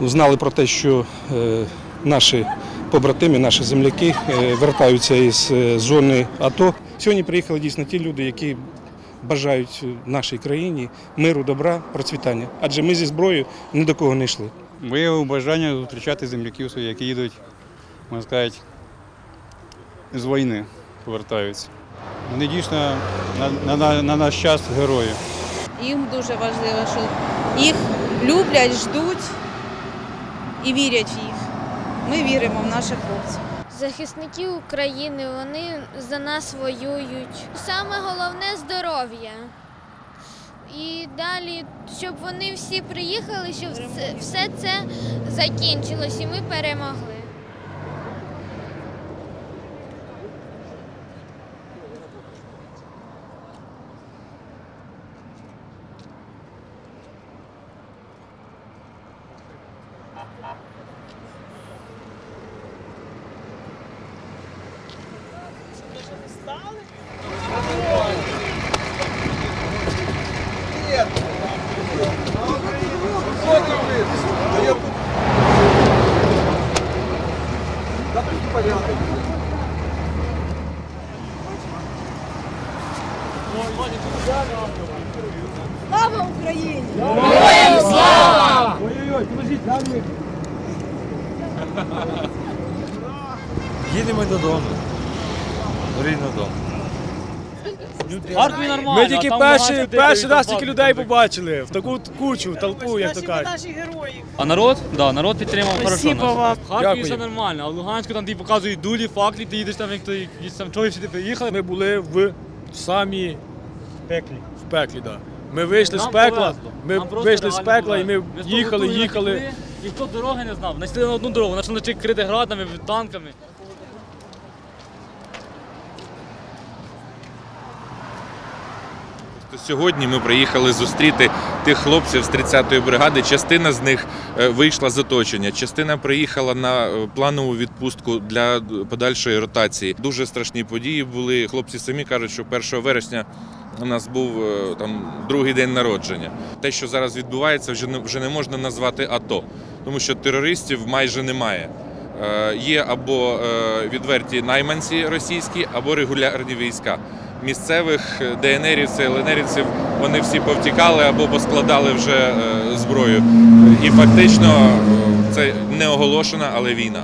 Знали про те, що е, наші побратими, наші земляки е, вертаються із е, зони АТО. Сьогодні приїхали дійсно ті люди, які бажають нашій країні миру, добра, процвітання. Адже ми зі зброєю ні до кого не йшли. Виявив бажання зустрічати земляків своїх, які їдуть, можна сказати, з війни повертаються. Вони дійсно на, на, на, на наш час герої. Їм дуже важливо, що їх люблять, ждуть і вірять в їх. Ми віримо в наших хлопців. Захисники України, вони за нас воюють. Саме головне здоров'я. І далі, щоб вони всі приїхали, щоб все- це закінчилось і ми перемогли. Слава Україні! Їдемо додому. Рівно додому. Ми тільки там перший, раз тільки людей побачили. В таку кучу, толпу, як то кажуть. А народ? Да, народ підтримав хорошо. нас. В Харкові все нормально, а в Луганську там показують дулі, факлі, ти їдеш там, як то якісь там чого всі ти приїхали. Ми були в самій пеклі. в пеклі, да. Ми вийшли з пекла, ми вийшли з пекла і ми їхали, їхали. Ніхто дороги не знав. Знайшли на одну дорогу, почали крити градами, танками. Сьогодні ми приїхали зустріти тих хлопців з 30-ї бригади. Частина з них е, вийшла з оточення, частина приїхала на е, планову відпустку для подальшої ротації. Дуже страшні події були. Хлопці самі кажуть, що 1 вересня у нас був е, там другий день народження. Те, що зараз відбувається, вже не вже не можна назвати АТО, тому що терористів майже немає. Є або відверті найманці російські, або регулярні війська. Місцевих е, ДНРівців, ЛНРівців вони всі повтікали або поскладали вже е, зброю. І фактично е, це не оголошена, але війна.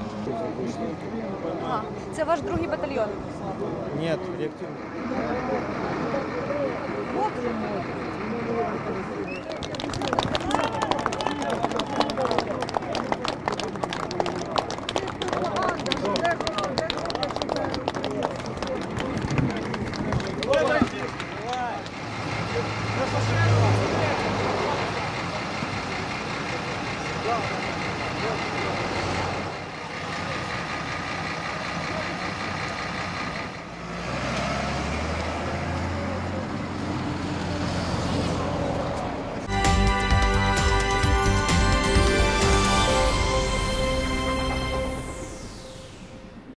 Це ваш другий батальйон. Ні, реактивний. Wow.